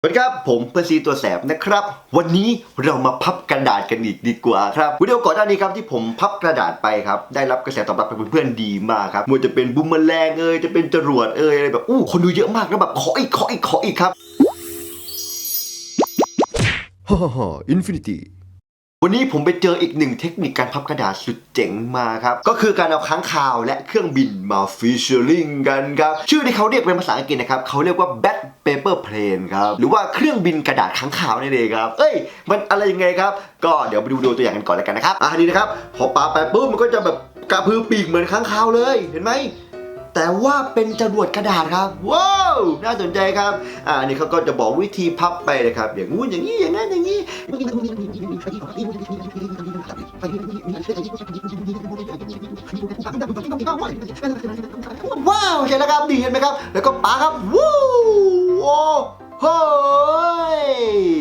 สวัสดีครับ ผมเพื่อนซีตัวแสบนะครับ วันนี้เรามาพับกระดาษกันอีกดีกว่าครับวิดีโอก่อนหน้านี้ครับที่ผมพับกระดาษไปครับได้รับกระแสตอบรับจากเพื่อนๆดีมากครับไมันจะเป็นบุมเมอแรงเอ่ยจะเป็นจรวดเอ่ยอะไรแบบอู้คนดูเยอะมากแล้วแบบขออีกขออีกขออีกครับฮ่าฮ่าฮ่าอินฟินิตี้วันนี้ผมไปเจออีกหนึ่งเทคนิคการพับกระดาษสุดเจ๋งมาครับ ก็คือการเอาค้างคาวและเครื่องบินมาฟิชเชอร์ลิงกันครับ ชื่อที่เขาเรียกเป็นภาษาอังกฤษนะครับ เขาเรียกว่า bat paper plane ครับหรือว่าเครื่องบินกระดาษค้างคาวนั่เองครับเอ้ย มันอะไรยังไงครับ ก็เดี๋ยวไปดูดูตัวอย่างกันก่อนแล้วกันนะครับอะนี่นะครับพอปาไปปุ๊บมันก็จะแบบกระพือปีกเหมือนค้างคาวเลยเห็นไหมแต่ว่าเป็นจรวดกระดาษครับว้าวน่าสนใจครับอ่านี่เขาก็จะบอกวิธีพับไปนะครับ อย่างงู้นอย่างนี้อย่างนั้นอย่างนี้ว้าวใช่แล้วครับดีเห็นไหมครับ แล้วก็ปาครับวู้ โอ้ย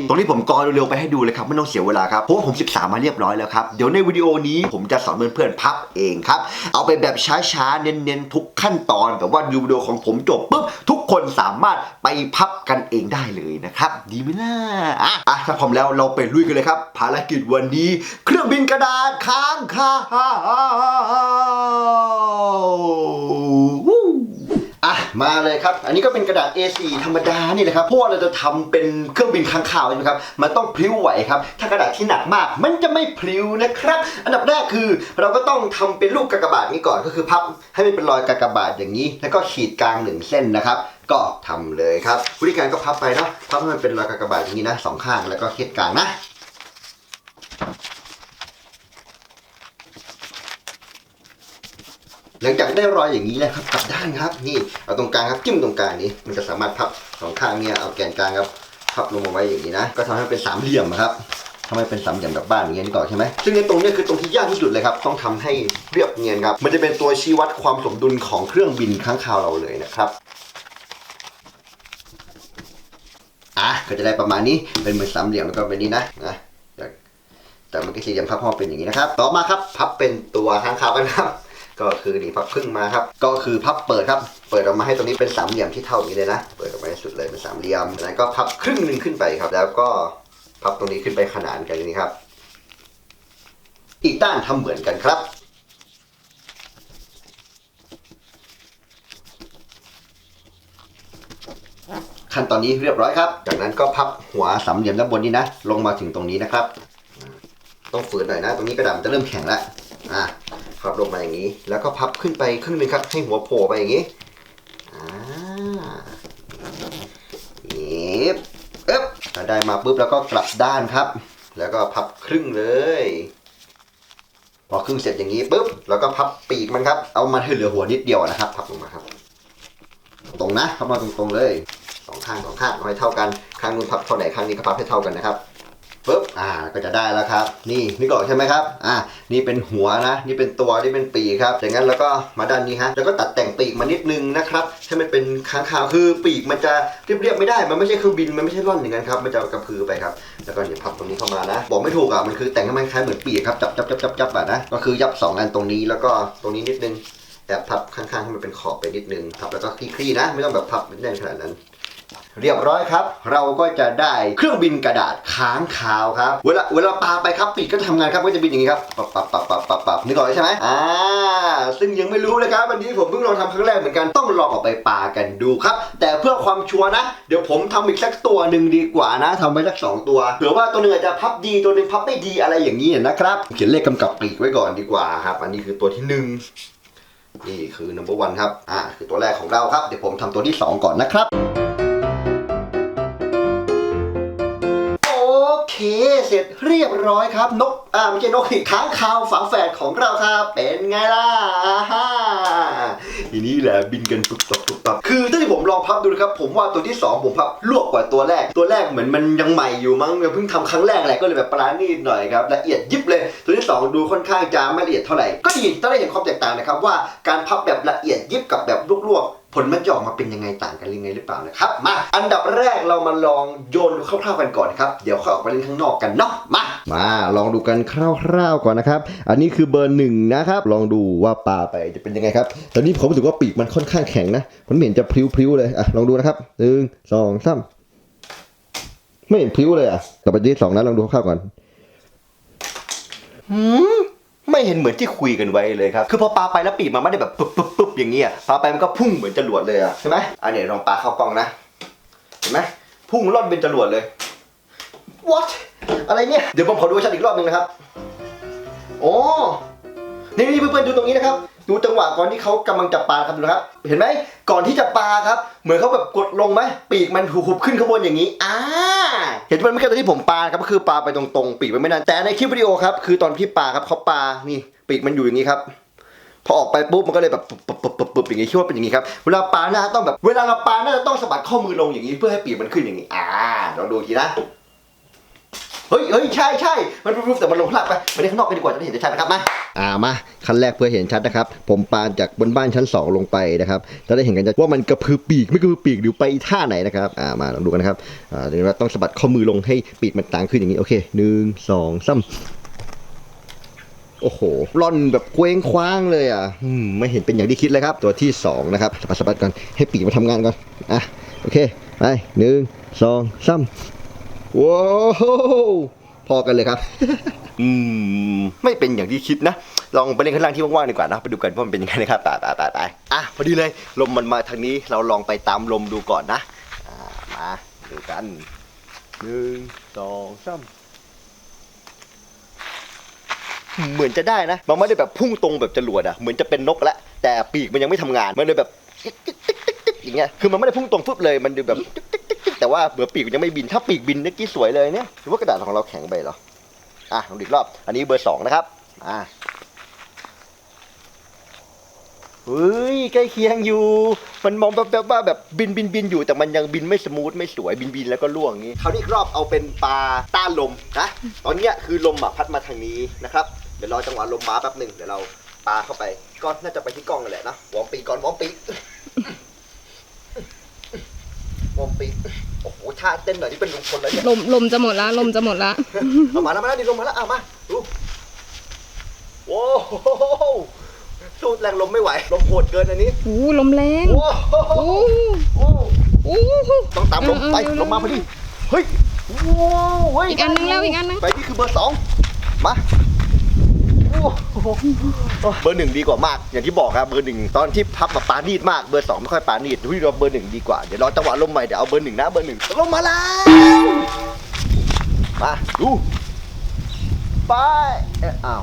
ตรงนี้ผมกรเร็วๆไปให้ดูเลยครับ ไม่ต้องเสียเวลาครับ เพราะว่าผมศึกษามาเรียบร้อยแล้วครับ เดี๋ยวในวิดีโอนี้ผมจะสอนเพื่อนๆพับเองครับ เอาไปแบบช้าๆ เน้นๆ ทุกขั้นตอนแบบว่าดูวิดีโอของผมจบปุ๊บ ทุกคนสามารถไปพับกันเองได้เลยนะครับ ดีไหมล่ะอะอะถ้าพร้อมแล้วเราไปลุยกันเลยครับ ภารกิจวันนี้ เครื่องบินกระดาษค้างคาว มาเลยครับ อันนี้ก็เป็นกระดาษ A4 ธรรมดานี่แหละครับ เพราะว่าเราจะทำเป็นเครื่องบินค้างคาวใช่ไหมครับ มันต้องพลิ้วไหวครับ ถ้ากระดาษที่หนักมาก มันจะไม่พลิ้วนะครับ อันดับแรกคือ เราก็ต้องทำเป็นรูปกากบาทนี้ก่อน ก็คือพับให้มันเป็นรอยกากบาทอย่างนี้ แล้วก็ขีดกลางหนึ่งเส้นนะครับก็ทำเลยครับวิธีการก็พับไปเนาะพับให้มันเป็นรอยกากบาทอย่างนี้นะสองข้างแล้วก็ขีดกลางนะ หลังจาก ได้รอยอย่างนี้แล้วครับกลับด้านครับ นี่เอาตรงกลางครับจิ้มตรงกลางนี้ มันจะสามารถพับสองข้างเนี่ยเอาแกนกลางครับพับลงมาไว้อย่างนี้นะ ก็ทำให้เป็นสามเหลี่ยมอะครับทำให้เป็นสามเหลี่ยมแบบบ้านอย่างเงี้ยนี่ก่อนใช่ไหมซึ่งในตรงนี้คือตรงที่ยากที่สุดเลยครับ ต้องทำให้เรียบเนียนครับ มันจะเป็นตัวชี้วัดความสมดุลของเครื่องบินค้างคาวเราเลยนะครับอะก็จะได้ประมาณนี้เป็นเหมือนสามเหลี่ยมแล้วก็เป็นนี้นะนะแต่มื่อกี้สี่เหลี่ยมพับพอเป็นอย่างนี้นะครับ ต่อมาครับพับเป็นตัวค้างคาวกันครับ ก็คือนี่พับครึ่งมาครับ ก็คือพับเปิดครับ เปิดออกมาให้ตรงนี้เป็นสามเหลี่ยมที่เท่านี้เลยนะ เปิดออกมาให้สุดเลยเป็นสามเหลี่ยมแล้วก็พับครึ่งหนึ่งขึ้นไปครับ แล้วก็พับตรงนี้ขึ้นไปขนานกันอย่างนี้ครับ อีกด้านทำเหมือนกันครับ ขั้นตอนนี้เรียบร้อยครับ จากนั้นก็พับหัวสามเหลี่ยมด้านบนนี้นะ ลงมาถึงตรงนี้นะครับ ต้องฝืนหน่อยนะ ตรงนี้กระดาษมันจะเริ่มแข็งแล้วอะ พับลงมาอย่างนี้ แล้วก็พับขึ้นไปครึ่งนึงครับ ให้หัวโผล่ไปอย่างนี้อ่าเย็บเอ๊บได้มาปุ๊บแล้วก็กลับด้านครับ แล้วก็พับครึ่งเลย พอครึ่งเสร็จอย่างนี้ปุ๊บแล้วก็พับปีกมันครับ เอามันให้เหลือหัวนิดเดียวนะครับ พับลงมาครับ ตรงนะพับมาตรงๆเลยสองข้างสองข้างเอาให้เท่ากันข้างนู้นพับเท่าไหนข้างนี้ก็พับให้เท่ากันนะครับ ปุ๊บอ่าก็จะได้แล้วครับ นี่นึกออกใช่ไหมครับอ่านี่เป็นหัวนะ นี่เป็นตัวนี่เป็นปีกครับจากนั้นแล้วก็มาด้านนี้ฮะแล้วก็ตัดแต่งปีกมานิดนึงนะครับให้มันเป็นค้างคาวคือปีกมันจะเรียบๆไม่ได้มันไม่ใช่เครื่องบินมันไม่ใช่ร่อนอย่างนั้นครับมันจะกระพือไปครับแล้วก็เนี่ยพับตรงนี้เข้ามานะ บอกไม่ถูกอะมันคือแต่งให้มันคล้ายเหมือนปีกครับจับจับจับจับจับอะนะก็คือยับสองอันตรงนี้แล้วก็ตรงนี้นิดนึงแต่พับข้างๆให้มันเป็นขอบไปนิดนึงพับแล้วก็คลี่ๆนะ ไม่ต้องแบบพับแน่นขนาดนั้น เรียบร้อยครับ เราก็จะได้เครื่องบินกระดาษค้างคาวครับ เวลาเวลาปาไปครับปีกก็จะทำงานครับก็จะบินอย่างนี้ครับปับปับปับปับปับปับนึกออกใช่ไหมอ่าซึ่งยังไม่รู้เลยครับวันนี้ผมเพิ่งลองทำครั้งแรกเหมือนกันต้องลองออกไปปากันดูครับ แต่เพื่อความชัวร์นะ เดี๋ยวผมทำอีกสักตัวหนึ่งดีกว่านะทำไว้สักสองตัวเผื่อว่าตัวหนึ่งอาจจะพับดีตัวหนึ่งพับไม่ดีอะไรอย่างนี้นะครับเขียนเลขกำกับปีกไว้ก่อนดีกว่าครับ อันนี้คือตัวที่หนึ่งนี่คือ number one ครับ อ่า คือตัวแรกของเราครับ เดี๋ยวผมทำตัวที่สองก่อนนะครับ เคเสร็จเรียบร้อยครับ นกอ่าไม่ใช่นกอีกค้างคาวฝาแฝดของเราครับ เป็นไงล่ะอ่าฮ่าทีนี้แหละบินกันปุ๊บตับปุ๊บตับคือถ้าที่ผมลองพับดูนะครับ ผมว่าตัวที่สองผมพับลวกกว่าตัวแรก ตัวแรกเหมือนมันยังใหม่อยู่มั้งยังเพิ่งทำครั้งแรกแหละก็เลยแบบปราณีตหน่อยครับละเอียดยิบเลย ตัวที่สองดูค่อนข้างจะไม่ละเอียดเท่าไหร่ก็ดีต้องได้เห็นความแตกต่างนะครับว่าการพับแบบละเอียดยิบกับแบบลวกๆผลมันจะออกมาเป็นยังไงต่างกันยังไงหรือเปล่านะครับ มา อันดับแรกเรามาลองโยนดูคร่าวๆกันก่อนนะครับ เดี๋ยวค่อยออกไปเล่นข้างนอกกันเนาะ มา มาลองดูกันคร่าวๆก่อนนะครับ อันนี้คือเบอร์หนึ่งนะครับ ลองดูว่าปลาไปจะเป็นยังไงครับ ตอนนี้ผมรู้สึกว่าปีกมันค่อนข้างแข็งนะ มันไม่เห็นจะพลิ้วๆเลย อะ ลองดูนะครับหนึ่งสองสามไม่เห็นพริ้วเลยอะกลับไปที่สองนะลองดูข้าวๆก่อน หืม ไม่เห็นเหมือนที่คุยกันไว้เลยครับ คือพอปลาไปแล้วปีกมันไม่ได้แบบปุ๊บปุ๊บปุ๊บอย่างเงี้ยปลาไปมันก็พุ่งเหมือนจรวดเลยอะใช่ไหมอันนี้ลองปลาเข้ากล้องนะ เห็นไหมพุ่งล่อนเป็นจรวดเลย what อะไรเนี่ย เดี๋ยวผมขอดูชัดอีกรอบหนึ่งนะครับ โอ้ นี่นี่เพื่อนๆดูตรงนี้นะครับ ดูจังหวะก่อนที่เขากำลังจับปลาครับดูนะครับ เห็นไหมก่อนที่จะปลาครับ เหมือนเขาแบบกดลงไหมปีกมันหุบขึ้นข้างบนอย่างนี้อ่าเห็นมันไม่แค่ตอนที่ผมปลาครับก็คือปลาไปตรงๆ ปีกมันไม่นานแต่ในคลิปวิดีโอครับคือตอนพี่ปลาครับเขาปลานี่ปีกมันอยู่อย่างนี้ครับพอออกไปปุ๊บมันก็เลยแบบปุ๊บปุ๊บปุ๊บปุ๊บอย่างงี้คิดว่าเป็นอย่างงี้ครับเวลาปลาหน้าต้องแบบ เวลาเราปลาหน้าจะต้องสะบัดข้อมือลงอย่างนี้เพื่อให้ปีกมันขึ้นอย่างนี้อ่าลองดูทีนะ เฮ้ยเฮ้ยใช่ใช่มันรูปแต่มันลงข้างล่างไปไปเล่นข้างนอกกันดีกว่าจะได้เห็นชัดนะครับมาอ่ามาขั้นแรกเพื่อเห็นชัดนะครับ ผมปาจากบนบ้านชั้น 2 ลงไปนะครับจะได้เห็นกันว่ามันกระพือปีกไม่กระพือปีกหรือไปท่าไหนนะครับอ่ามาลองดูกันนะครับอ่าเดี๋ยวเราต้องสะบัดข้อมือลงให้ปีกมันต่างขึ้นอย่างนี้โอเคหนึ่งสองสามโอ้โหร่อนแบบเคว้งคว้างเลยอะอมไม่เห็นเป็นอย่างที่คิดเลยครับ ตัวที่สองนะครับสะบัดสะบัดก่อนให้ปีกมาทำงานก่อนอะโอเคไปหนึ่งสองสาม ว้าวพอกันเลยครับ อืม ไม่เป็นอย่างที่คิดนะ ลองไปเล่นข้างล่างที่ว่างๆดีกว่านะ ไปดูกันว่ามันเป็นยังไงนะครับตายตายตายตายอะ พอดีเลย ลมมันมาทางนี้ เราลองไปตามลมดูก่อนนะ อ่า มาดูกันหนึ่งสองสามเหมือนจะได้นะ มันไม่ได้แบบพุ่งตรงแบบจรวดอะเหมือนจะเป็นนกแล้วแต่ปีกมันยังไม่ทำงาน มันเลยแบบอย่างเงี้ย คือมันไม่ได้พุ่งตรงฟึบเลย มันดูแบบ แต่ว่าเบือปีกมันยังไม่บิน ถ้าปีกบินเมื่อกี้สวยเลยเนี่ยหรือว่ากระดาษของเราแข็งไปเหรอ อะลองดูอีกรอบ อันนี้เบอร์สองนะครับ อ่าเฮ้ยใกล้เคียงอยู่ มันมองแบบว่าแบบบินบินบินอยู่แต่มันยังบินไม่สมูทไม่สวยบินบินแล้วก็ล่วงอย่างนี้คราวนี้อีกรอบเอาเป็นปลาต้านลมนะ ตอนเนี้ยคือลมอะพัดมาทางนี้นะครับ เดี๋ยวรอจังหวะลมมาแป๊บหนึ่งเดี๋ยวเราปลาเข้าไป ก็น่าจะไปที่กล้องนั่นแหละนะวอมปีกก่อนวอมปีกวอมปีก อ้โหท่าเต้นหน่อยนี่เป็นลุงพลแล้วเนี่ยลมลมจะหมดละลมจะหมดละเอามาแล้วมาแล้วนี่ลงมาแล้วเอามาดูโอ้โหสู้แรงลมไม่ไหว ลมโหดเกินอันนี้โอ้ลมแรงโอ้โหโอ้โอ้โอ้ต้องตามลมไปเอเร็วลมมาพอดีเฮ้ยโอ้เฮ้ยอีกอันนึงแล้วอีกอันนึงไปนี่คือเบอร์สองมาโอ้โห เบอร์หนึ่งดีกว่ามาก อย่างที่บอกครับเบอร์หนึ่งตอนที่พับแบบปานีดมากเบอร์สองไม่ค่อยปานีดดูที่เราเบอร์หนึ่งดีกว่าเดี๋ยวรอจังหวะลมใหม่เดี๋ยวเอาเบอร์หนึ่งนะเบอร์หนึ่งลงมาแล้วมาดูไปเอ้า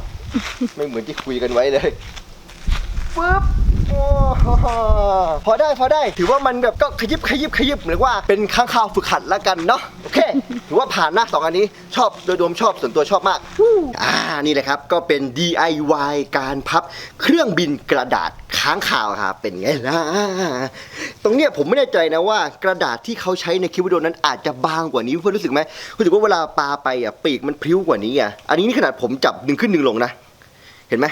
ไม่เหมือนที่คุยกันไว้เลยปึ๊บ พอได้พอได้ถือว่ามันแบบก็ขยิบขยิบขยิบหมือว่าเป็นข้างข่าวฝึกหัดแล้วกันเนาะโอเค ถือว่าผ่านนะสองอันนี้ชอบโดยรวมชอบส่วนตัวชอบมากอ่านี่แหละครับก็เป็น DIY การพับเครื่องบินกระดาษค้างข่าวครับเป็นไงล่ะตรงเนี้ยผมไม่แน่ใจนะว่า กระดาษที่เขาใช้ในคลิปวิดีโอนั้นอาจจะบางกว่านี้เพื่อนรู้สึกไหมรู้สึกว่าเวลาปาไปอะปีกมันพริ้วกว่านี้อะอันนี้นี่ขนาดผมจับดึงขึ้นดึงลงนะ เห็นไหม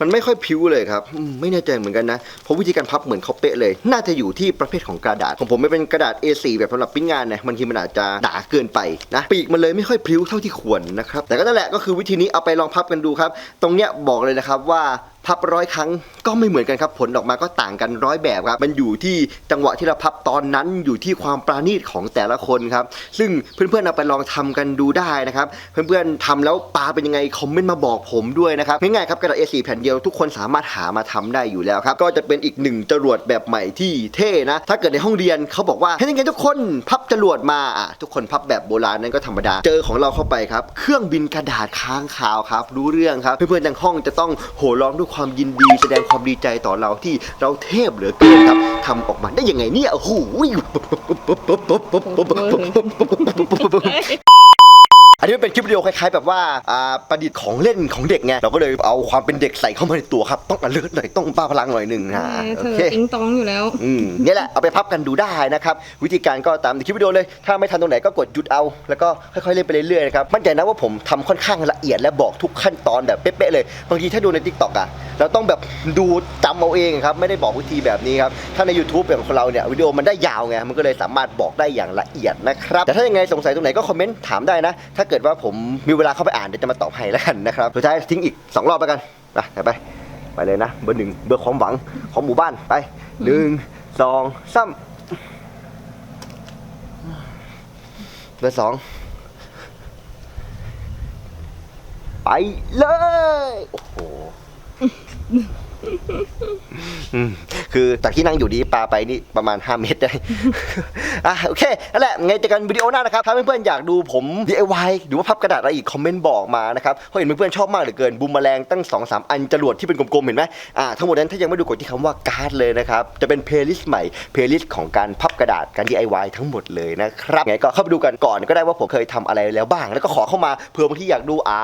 มันไม่ค่อยพิ้วเลยครับอืมไม่แน่ใจเหมือนกันนะเพราะวิธีการพับเหมือนเขาเป๊ะเลย น่าจะอยู่ที่ประเภทของกระดาษ ของผมไม่เป็นกระดาษ A4 แบบสำหรับปิ้งงานนะบางทีมันอาจจะหนาเกินไปนะปีกมันเลยไม่ค่อยพริ้วเท่าที่ควรนะครับแต่ก็นั่นแหละก็คือวิธีนี้เอาไปลองพับกันดูครับ ตรงเนี้ยบอกเลยนะครับว่า พับร้อยครั้งก็ไม่เหมือนกันครับผลออกมาก็ต่างกันร้อยแบบครับมันอยู่ที่จังหวะที่เราพับตอนนั้นอยู่ที่ความปราณีตของแต่ละคนครับซึ่งเพื่อนๆเอาไปลองทำกันดูได้นะครับเพื่อนๆทำแล้วปลาเป็นยังไงคอมเมนต์มาบอกผมด้วยนะครับง่ายๆครับกระดาษ A4 แผ่นเดียวทุกคนสามารถหามาทำได้อยู่แล้วครับก็จะเป็นอีกหนึ่งจรวดแบบใหม่ที่เท่นะถ้าเกิดในห้องเรียนเขาบอกว่าให้ยังไงทุกคนพับจรวดมาอะทุกคนพับแบบโบราณนั้นก็ธรรมดา เจอของเราเข้าไปครับเครื่องบินกระดาษค้างคาวครับรู้เรื่องครับเพื่อนๆในห้องจะต้องโห่ร้องด้วยความยินดีแสดงความดีใจต่อเราที่เราเทพเหลือเกินครับทำออกมาได้ยังไงเนี่ยโอ้โหอันนี้มันเป็นคลิปวิดีโอคล้ายๆแบบว่าอ่าประดิษฐ์ของเล่นของเด็กไงเราก็เลยเอาความเป็นเด็กใส่เข้ามาในตัวครับ ต้องอเลิร์หน่อยต้องบ้าพลังหน่อยหนึ่งนะแหมโอเธอเคติ้งต้องอยู่แล้ว อืมนี่แหละเอาไปพับกันดูได้นะครับ วิธีการก็ตามในคลิปวิดีโอเลย ถ้าไม่ทันตรงไหนก็กดหยุดเอา แล้วก็ค่อยๆเล่นไปเรื่อยๆนะครับมั่นใจนะว่าผมทำค่อนข้างละเอียดและบอกทุกขั้นตอนแบบเป๊ะๆเลยบางทีถ้าดูใน t ิ k t o k อะ เราต้องแบบดูจำเอาเองครับไม่ได้บอกวิธีแบบนี้ครับถ้าใน YouTube แบบของเราเนี่ยวิดีโอมันได้ยาวไงมันก็เลยสามารถบอกได้อย่างละเอียดนะครับแต่ถ้ายังไงสงสัยตรงไหนก็คอมเมนต์ถามได้นะ ถ้าเกิดว่าผมมีเวลาเข้าไปอ่านเดี๋ยวจะมาตอบให้แล้วกันนะครับสุดท้ายทิ้งอีกสองรอบแล้วกันไปไปไปเลยนะเบอร์หนึ่งเบอร์ความหวังของหมู่บ้านไปหนึ่งสองสามเบอร์สองไปเลย โอ้โห อืมคือจากที่นั่งอยู่ดีปลาไปนี่ประมาณ 5 เมตรได้ อะโอเคนั่นแหละไงเจอกันวิดีโอหน้านะครับ ถ้าเพื่อนๆอยากดูผม DIY หรือว่าพับกระดาษอะไรอีกคอมเมนต์บอกมานะครับเพราะเห็นเพื่อนๆชอบมากเหลือเกินบูมแมลงตั้ง 2 3 อันจรวดที่เป็นกลมๆ เห็นไหมอ่าทั้งหมดนั้นถ้ายังไม่ดูกดที่คำว่าการ์ดเลยนะครับ จะเป็นเพลย์ลิสต์ใหม่เพลย์ลิสต์ของการพับ กระดาษการ DIY ทั้งหมดเลยนะครับไงก็เข้าไปดูกันก่อนก็ได้ว่าผมเคยทำอะไรแล้วบ้าง แล้วก็ขอเข้ามาเผื่อบางที่อยากดูอ่า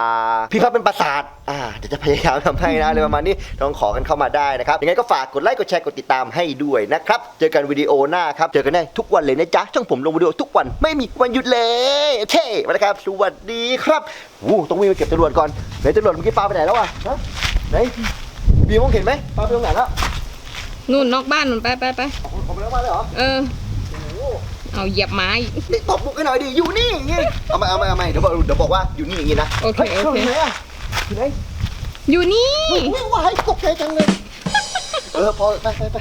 พี่ครับเป็นปราสาทอ่าเดี๋ยวจะพยายามทำให้นะอะไรประมาณนี้ลองขอกันเข้ามาได้นะครับยังไงก็ฝากกดไลค์กดแชร์กดติดตามให้ด้วยนะครับเจอกันวิดีโอหน้าครับเจอกันได้ทุกวันเลยนะจ๊ะช่องผมลงวิดีโอทุกวันไม่มีวันหยุดเลยโอเคมาแล้วครับสวัสดีครับวู้ต้องวิ่งไปเก็บจรวดก่อนไหนจรวดเมื่อกี้ปลาไปไหนแล้ววะฮะไหนบีมองเห็นไหมปลาไปตรงไหนแล้วนู่นนอกบ้านนู่นไปไปไปออกออกไปแล้วมาเลยเหรอ เออโอ้โห เอาเหยียบไม้ นี่ตบมุกให้หน่อยดิอยู่นี่อย่างงี้เอามาเอามาเอามาเดี๋ยวบอกเดี๋ยวบอกว่าอยู่นี่อย่างงี้นะโอเคฮ้ยโอเคอยู่ไหนอะอยู่ไหนอยู่นี่ อุ้ยวายตกใจจังเลย เออพอไปไปไป